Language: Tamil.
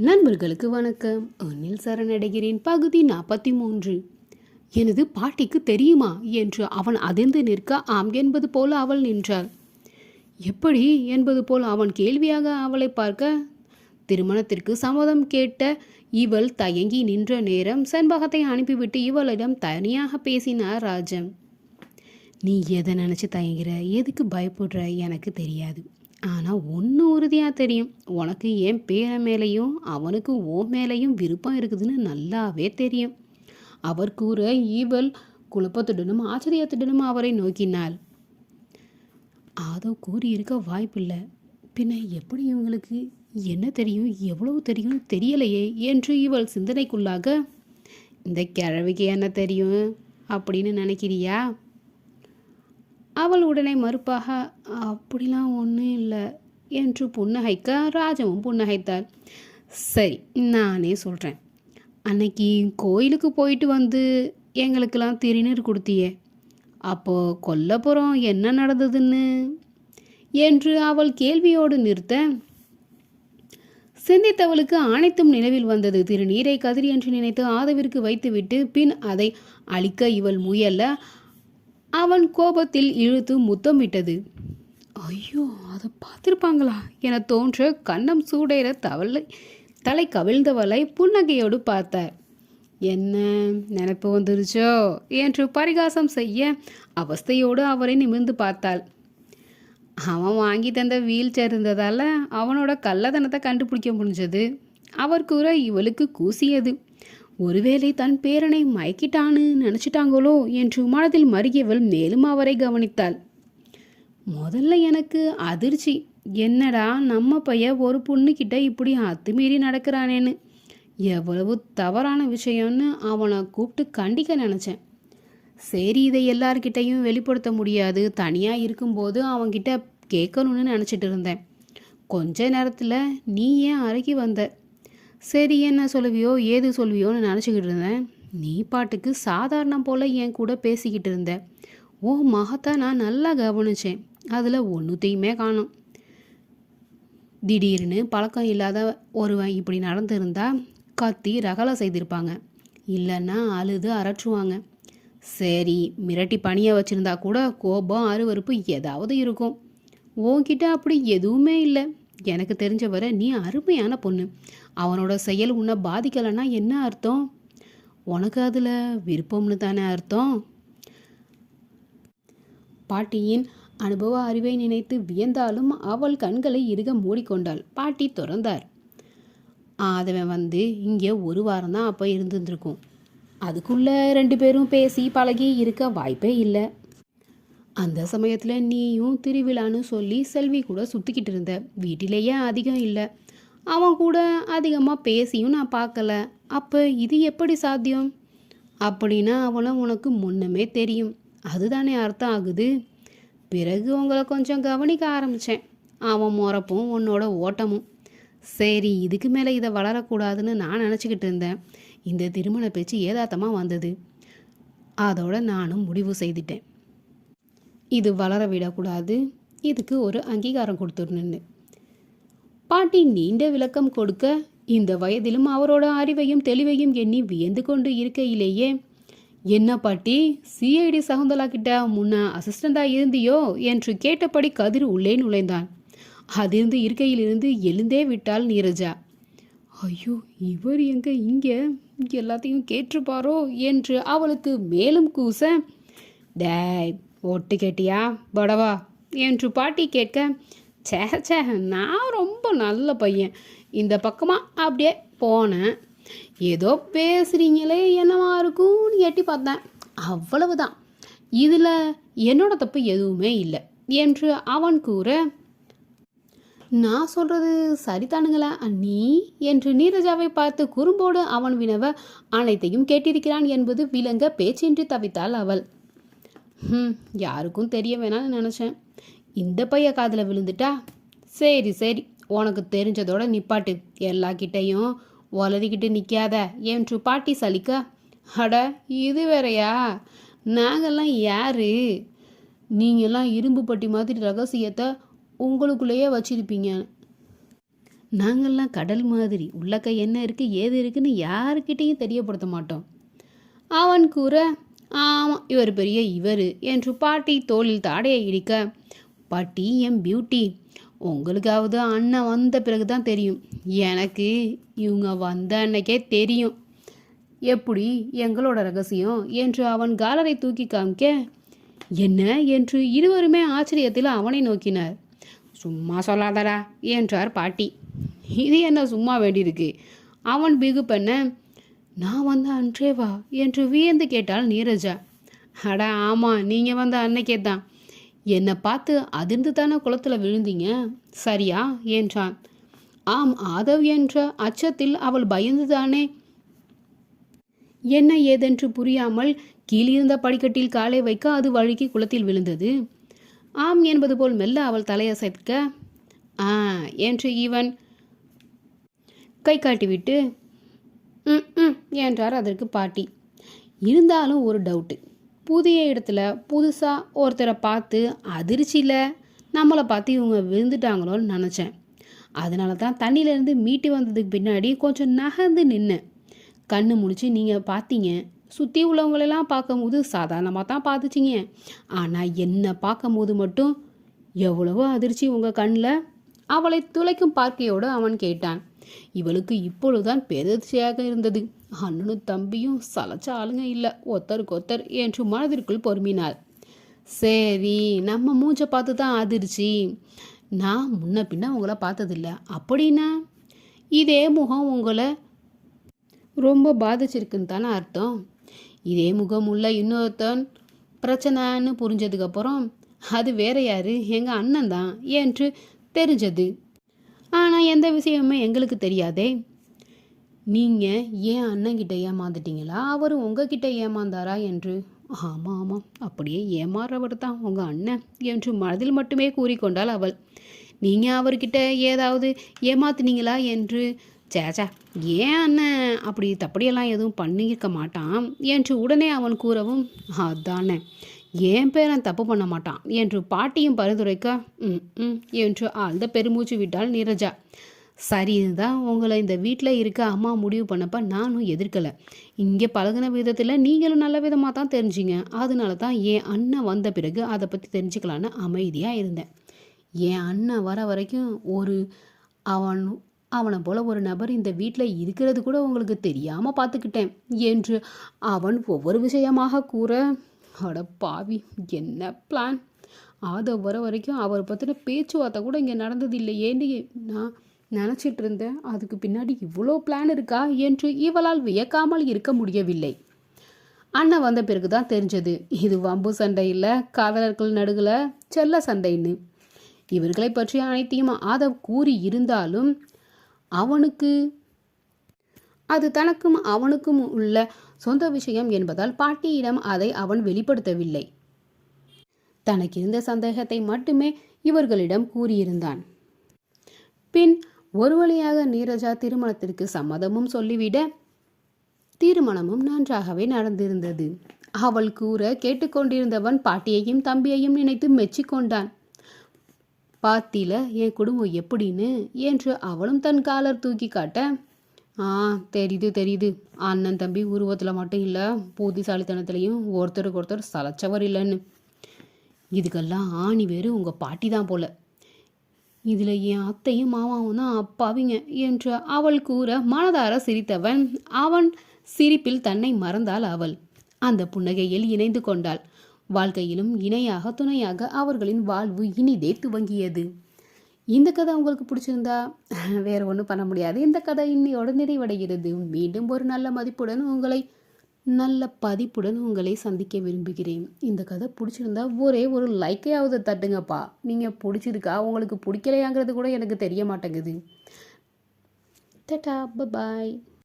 நண்பர்களுக்கு வணக்கம். எண்ணில் சரணடைகிறேன். பகுதி நாற்பத்தி மூன்று. எனது பாட்டிக்கு தெரியுமா? என்று அவன் அதிர்ந்து நிற்க ஆம் என்பது போல அவள் நின்றாள். எப்படி? என்பது போல் அவன் கேள்வியாக அவளை பார்க்க திருமணத்திற்கு சம்மதம் கேட்ட இவள் தயங்கி நின்ற நேரம் செண்பகத்தை அனுப்பிவிட்டு இவளிடம் தனியாக பேசினார் ராஜன். நீ எதை நினச்சி தயங்குற? எதுக்கு பயப்படுற? எனக்கு தெரியாது. ஆனால் ஒன்று உறுதியாக தெரியும். உனக்கு என் பேரன் மேலேயும் அவனுக்கு ஓ மேலேயும் விருப்பம் இருக்குதுன்னு நல்லாவே தெரியும். அவர் கூற ஈவல் குழப்பத்துடனும் ஆச்சரியத்துடனும் அவரை நோக்கினாள். ஆதோ கூறியிருக்க வாய்ப்பில்லை. பின்ன எப்படி இவங்களுக்கு என்ன தெரியும் எவ்வளவு தெரியும் தெரியலையே என்று இவள் சிந்தனைக்குள்ளாக இந்த கிழவிக்கு என்ன தெரியும்? அப்படின்னு நினைக்கிறியா? அவள் உடனே மறுப்பாக அப்படிலாம் ஒன்றும் இல்லை என்று புன்னகைக்க ராஜமும் புன்னகைத்தாள். சரி நானே சொல்கிறேன் அன்னைக்கு கோயிலுக்கு போயிட்டு வந்து எங்களுக்கெல்லாம் திருநீர் கொடுத்தியே. அப்போ கொல்லப்புறம் என்ன நடந்ததுன்னு? என்று அவள் கேள்வியோடு நிறுத்த சிந்தித்தவளுக்கு அனைத்தும் நினைவில் வந்தது. திருநீரை கதிரி என்று நினைத்து ஆதவிற்கு வைத்துவிட்டு பின் அதை அழிக்க இவள் முயல்ல. அவன் கோபத்தில் இழுத்து முத்தமிட்டது ஐயோ அதை பார்த்துருப்பாங்களா? என தோன்ற கண்ணம் சூடேற தவளை தலை கவிழ்ந்தவளை புன்னகையோடு பார்த்தார். என்ன நினைப்பு வந்துருச்சோ? என்று பரிகாசம் செய்ய அவஸ்தையோடு அவரை நிமிர்ந்து பார்த்தாள். அவன் வாங்கி தந்த வீல் சேர் இருந்ததால் அவனோட கள்ளதனத்தை கண்டுபிடிக்க முடிஞ்சது. அவர் கூற இவளுக்கு கூசியது. ஒருவேளை தன் பேரனை மயக்கிட்டான்னு நினச்சிட்டாங்களோ என்று மனதில் மருகியவள் மேலும் அவரை கவனித்தாள். முதல்ல எனக்கு அதிர்ச்சி. என்னடா நம்ம பையன் ஒரு பொண்ணுக்கிட்ட இப்படி அத்துமீறி நடக்கிறானேன்னு. எவ்வளவு தவறான விஷயம்னு அவனை கூப்பிட்டு கண்டிக்க நினச்சேன். சரி இதை எல்லார்கிட்டையும் வெளிப்படுத்த முடியாது. தனியாக இருக்கும்போது அவன்கிட்ட கேட்கணும்னு நினச்சிட்டு இருந்தேன். கொஞ்ச நேரத்தில் நீ ஏன் அறைக்கு வந்த? சரி என்ன சொல்லுவியோ ஏது சொல்வியோன்னு நினச்சிக்கிட்டு இருந்தேன். நீ பாட்டுக்கு சாதாரணம் போல் என் கூட பேசிக்கிட்டு இருந்த. ஓ மகத்தை நான் நல்லா கவனிச்சேன். அதில் ஒன்றுத்தையுமே காணும். திடீர்னு பழக்கம் இல்லாத ஒருவன் இப்படி நடந்திருந்தா கத்தி ரகலை செய்திருப்பாங்க. இல்லைன்னா அழுது அரற்றுவாங்க. சரி மிரட்டி பணியை வச்சுருந்தா கூட கோபம் அருவருப்பு ஏதாவது இருக்கும். உன்கிட்ட அப்படி எதுவுமே இல்லை. எனக்கு தெரிஞ்ச வரை நீ அருமையான பொண்ணு. அவனோட செயல் உன்னை பாதிக்கலைன்னா என்ன அர்த்தம்? உனக்கு அதில் விருப்பம்னு தானே அர்த்தம்? பாட்டியின் அனுபவ அறிவை நினைத்து வியந்தாலும் அவள் கண்களை இறுக மூடிக்கொண்டாள். பாட்டி திறந்தார். ஆதவன் வந்து இங்கே ஒரு வாரம் தான் அப்போ இருந்திருந்திருக்கும். அதுக்குள்ளே ரெண்டு பேரும் பேசி பழகி இருக்க வாய்ப்பே இல்லை. அந்த சமயத்தில் நீயும் திருவிழான்னு சொல்லி செல்வி கூட சுற்றிக்கிட்டு இருந்த. வீட்டிலேயே அதிகம் இல்லை. அவன் கூட அதிகமாக பேசியும் நான் பார்க்கல. அப்போ இது எப்படி சாத்தியம்? அப்படின்னா அவனை உனக்கு முன்னமே தெரியும். அதுதானே அர்த்தம் ஆகுது? பிறகு உங்களை கொஞ்சம் கவனிக்க ஆரம்பித்தேன் அவன் முறப்பும் உன்னோட ஓட்டமும். சரி இதுக்கு மேலே இதை வளரக்கூடாதுன்னு நான் நினச்சிக்கிட்டு இருந்தேன். இந்த திருமண பேச்சு ஏதாத்தமாக வந்தது. அதோட நானும் முடிவு செய்துட்டேன். இது வளர விடக்கூடாது. இதுக்கு ஒரு அங்கீகாரம் கொடுத்துடணுன்னு பாட்டி நீண்ட விளக்கம் கொடுக்க இந்த வயதிலும் அவரோட அறிவையும் தெளிவையும் எண்ணி வியந்து கொண்டு இருக்கையிலேயே என்ன பாட்டி சிஐடி சகுந்தலா கிட்ட முன்ன அசிஸ்டண்டா இருந்தியோ? என்று கேட்டபடி கதிர் உள்ளே நுழைந்தான் அதிர்ந்து இருக்கையிலிருந்து எழுந்தே விட்டாள் நீரஜா. ஐயோ இவர் எங்க இங்க? எல்லாத்தையும் கேட்டிருப்பாரோ? என்று அவளுக்கு மேலும் கூச டேய் ஒட்டு கேட்டியா? படவா என்று பாட்டி கேட்க சே சே நான் ரொம்ப நல்ல பையன். இந்த பக்கமாக அப்படியே போனேன். ஏதோ பேசுகிறீங்களே என்னவா இருக்கும்னு எட்டி பார்த்தேன். அவ்வளவுதான். இதில் என்னோட தப்பு எதுவுமே இல்லை. என்று அவன் கூற நான் சொல்கிறது சரிதானுங்களா அண்ணி என்று நீரஜாவை பார்த்து குறும்போடு அவன் வினவ அனைத்தையும் கேட்டிருக்கிறான் என்பது விளங்க பேச்சின்றி தவித்தாள் அவள். ம் யாருக்கும் தெரிய வேணாம்னு நினச்சேன். இந்த பைய காதில் விழுந்துட்டா? சரி சரி உனக்கு தெரிஞ்சதோட நிப்பாட்டு. எல்லா கிட்டையும் ஒலரிக்கிட்டு நிற்காத என்று பாட்டி சலிக்க? அட இது வேறயா? நாங்கெல்லாம் யாரு? நீங்கள்லாம் இரும்பு பட்டி மாதிரி ரகசியத்தை உங்களுக்குள்ளேயே வச்சிருப்பீங்க. நாங்கள்லாம் கடல் மாதிரி. உள்ளக்க என்ன இருக்குது ஏது இருக்குன்னு யாருக்கிட்டேயும் தெரியப்படுத்த மாட்டோம். அவன் கூற ஆமாம் இவர் பெரிய இவர் என்று பாட்டி தோளில் தாடையை இடிக்க பாட்டி என் பியூட்டி உங்களுக்காவது அண்ணன் வந்த பிறகு தான் தெரியும். எனக்கு இவங்க வந்த அன்னைக்கே தெரியும். எப்படி எங்களோட ரகசியம்? என்று அவன் காலரை தூக்கி காமிக்க என்ன? என்று இருவருமே ஆச்சரியத்தில் அவனை நோக்கினார். சும்மா சொல்லாதடா என்றார் பாட்டி. இது என்ன சும்மா வேண்டியிருக்கு? அவன் பிகு பண்ண நான் வந்த அன்றே வா என்று வியந்து கேட்டாள் நீரஜா. அட ஆமாம் நீங்கள் வந்த அன்னைக்கே தான். என்னை பார்த்து அதிர்ந்து தானே குளத்தில் விழுந்தீங்க? சரியா? என்றான். ஆம் ஆதவ் என்ற அச்சத்தில் அவள் பயந்துதானே? என்ன ஏதென்று புரியாமல் கீழிருந்த படிக்கட்டில் காலை வைக்க அது வழுக்கி குளத்தில் விழுந்தது. ஆம் என்பது போல் மெல்ல அவள் தலையசைக்க ஆ என்று இவன் கை காட்டிவிட்டு என்றார் அதற்கு பாட்டி. இருந்தாலும் ஒரு டவுட்டு புதிய இடத்துல புதுசாக ஒருத்தரை பார்த்து அதிர்ச்சியில் நம்மளை பார்த்து இவங்க விழுந்துட்டாங்களோன்னு நினச்சேன். அதனால தான் தண்ணியிலேருந்து மீட்டு வந்ததுக்கு பின்னாடி கொஞ்சம் நகர்ந்து நின்னேன் கண்ணு முடிச்சு நீங்கள் பார்த்தீங்க? சுற்றி உள்ளவங்களெல்லாம் பார்க்கும்போது சாதாரணமாக தான் பார்த்துச்சிங்க. ஆனால் என்னை பார்க்கும்போது மட்டும் எவ்வளவோ அதிர்ச்சி உங்கள் கண்ணில்? அவளை துளைக்கும் பார்க்கையோடு அவன் கேட்டான். இவளுக்கு இப்பொழுதுதான் பெருதிர்ச்சியாக இருந்தது. அண்ணனும் தம்பியும் சலைச்ச ஆளுங்க இல்லை. ஒத்தருக்கு ஒத்தர் என்று மனதிற்குள் பொறுமினாள். சரி நம்ம மூஞ்சை பார்த்து தான் அதிர்ச்சி. நான் முன்ன பின்ன உங்களை பார்த்ததில்ல. அப்படின்னா? இதே முகம் உங்களை ரொம்ப பாதிச்சிருக்குன்னு தானே அர்த்தம். இதே முகம் உள்ள இன்னொருத்தன் பிரச்சனைன்னு புரிஞ்சதுக்கப்புறம் அது வேற யாரு? எங்கள் அண்ணன் தான் என்று தெரிஞ்சது. ஆனால் எந்த விஷயமுமே எங்களுக்கு தெரியாதே. நீங்கள் ஏன் அண்ணங்கிட்ட ஏமாந்துட்டீங்களா? அவர் உங்ககிட்ட ஏமாந்தாரா என்று? ஆமாம் ஆமாம் அப்படியே ஏமாறுறவர் தான் உங்கள் அண்ணன் என்று மனதில் மட்டுமே கூறிக்கொண்டாள் அவள். நீங்கள் அவர்கிட்ட ஏதாவது ஏமாத்துனீங்களா என்று? சேச்சா ஏன் அண்ணன் அப்படி தப்படியெல்லாம் எதுவும் பண்ணியிருக்க மாட்டான் என்று உடனே அவன் கூறவும் அதானே. என் பேரன் தப்பு பண்ண மாட்டான் என்று பாட்டியும் பரிந்துரைக்க ம் ம் என்று ஆழ்ந்த பெருமூச்சு விட்டாள் நீரஜா. சரி இதுதான் உங்களை இந்த வீட்டில் இருக்க அம்மா முடிவு பண்ணப்போ நானும் எதிர்க்கலை. இங்கே பழகின விதத்தில் நீங்களும் நல்ல விதமாக தான் தெரிஞ்சிங்க. அதனால தான் என் அண்ணன் வந்த பிறகு அதை பற்றி தெரிஞ்சுக்கலான்னு அமைதியாக இருந்தேன். என் அண்ணன் வர வரைக்கும் ஒரு அவன் அவனை போல் ஒரு நபர் இந்த வீட்டில் இருக்கிறது கூட உங்களுக்கு தெரியாமல் பார்த்துக்கிட்டேன் என்று அவன் ஒவ்வொரு விஷயமாக கூற அட பாவி என்ன பிளான் ஆதவ் வர வரைக்கும் அவரை பற்றின பேச்சுவார்த்தை கூட இங்கே நடந்தது இல்லையேன்னு நான் நினச்சிட்டு இருந்தேன் அதுக்கு பின்னாடி இவ்வளோ பிளான் இருக்கா என்று இவளால் வியக்காமல் இருக்க முடியவில்லை. அண்ணன் வந்த பிறகு தான் தெரிஞ்சது. இது வம்பு சண்டை இல்லை காதலர்கள் நடுவில் செல்ல சண்டைன்னு. இவர்களை பற்றி அனைத்தையும் ஆதவ் கூறி இருந்தாலும் அவனுக்கு அது தனக்கும் அவனுக்கும் உள்ள சொந்த விஷயம் என்பதால் பாட்டியிடம் அதை அவன் வெளிப்படுத்தவில்லை. தனக்கு இருந்த சந்தேகத்தை மட்டுமே இவர்களிடம் கூறியிருந்தான். பின் ஒரு வழியாக நீரஜா திருமணத்திற்கு சம்மதமும் சொல்லிவிட திருமணமும் நன்றாகவே நடந்திருந்தது. அவள் கூற கேட்டுக்கொண்டிருந்தவன் பாட்டியையும் தம்பியையும் நினைத்து மெச்சிக்கொண்டான் பாத்தில என் குடும்பம் எப்படின்னு? என்று அவளும் தன் காலர் தூக்கி காட்ட ஆ தெரியுது தெரியுது. அண்ணன் தம்பி உருவத்தில் மட்டும் இல்லை புத்திசாலித்தனத்துலேயும் ஒருத்தருக்கு ஒருத்தர் சலைச்சவர் இல்லைன்னு. இதுக்கெல்லாம் ஆணி வேறு உங்கள் பாட்டி தான் போல. இதில் என் அத்தையும் மாமாவும் தான் அப்பாவிங்க என்று அவள் கூற மனதார சிரித்தவன். அவன் சிரிப்பில் தன்னை மறந்தாள் அவள். அந்த புன்னகையில் இணைந்து கொண்டாள். வாழ்க்கையிலும் இணையாக துணையாக அவர்களின் வாழ்வு இனிதே துவங்கியது. இந்த கதை உங்களுக்கு பிடிச்சிருந்தா வேறு ஒன்றும் பண்ண முடியாது. இந்த கதை இன்னையோட நிறைவடைகிறது. மீண்டும் ஒரு நல்ல மதிப்புடன் உங்களை நல்ல பதிப்புடன் உங்களை சந்திக்க விரும்புகிறேன். இந்த கதை பிடிச்சிருந்தா ஒரே ஒரு லைக்கையாவது தட்டுங்கப்பா. நீங்கள் பிடிச்சிருக்கா உங்களுக்கு பிடிக்கலையாங்கிறது கூட எனக்கு தெரிய மாட்டேங்குது. டட்டா பாய்